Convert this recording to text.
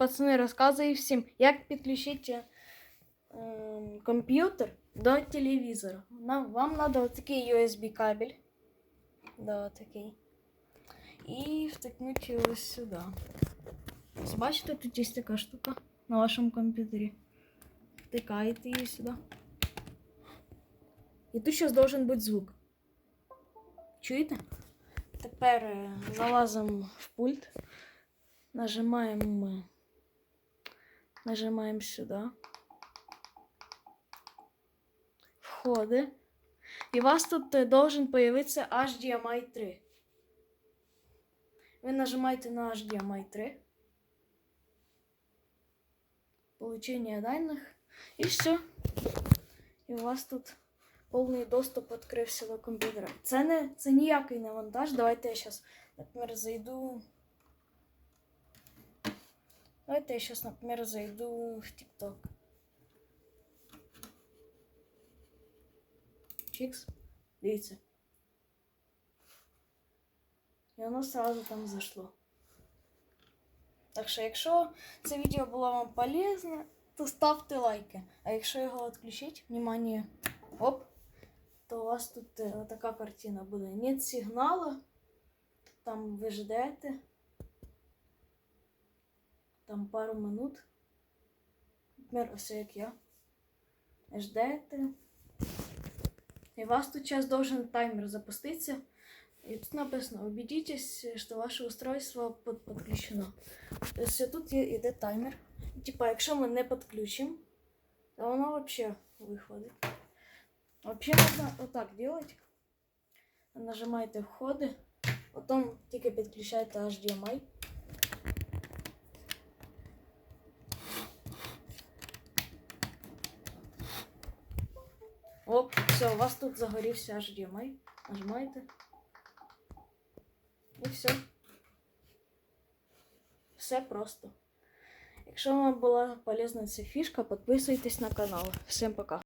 пацани, розказую всім, як підключити ем, комп'ютер до телевізора. Нам, вам треба отакий USB кабель. Да, такий. І втикнути ось сюди. Бачите, тут є така штука на вашому комп'ютері. Втикаєте її сюди. І тут зараз должен бути звук. Чуєте? Тепер е, залазимо в пульт. Нажимаємо. Нажимаємо сюди. Входи. І у вас тут е, должен появитися HDMI 3. Ви нажимаєте на HDMI 3. Получение даних. І все. І у вас тут повний доступ відкрився до комп'ютера. Це не це ніякий не монтаж. Давайте я зараз, наприклад, зайду. Давайте я сейчас, например, зайду в TikTok. Чикс. Дивіться. І воно сразу там зайшло. Так що, якщо це відео було вам полезне, то ставте лайки. А якщо його відключити, внимание, оп, то у вас тут е, така картина буде. Нет сигналу. Там ви ждете. Там пару минут. Наприклад, ось як я. Ждете. І у вас тут сейчас должен таймер запуститься. И тут написано, убедитесь, что ваше устройство под подключено. Тобто тут є, іде таймер. Типа, якщо ми не підключимо, то воно вообще виходить. Вообще можна отак делать. Нажимаєте входи, потім тільки підключаєте HDMI. Оп, все, у вас тут загорівся HDMI. Нажимаєте. І все. Все просто. Якщо вам була полезна ця фішка, підписуйтесь на канал. Всім пока.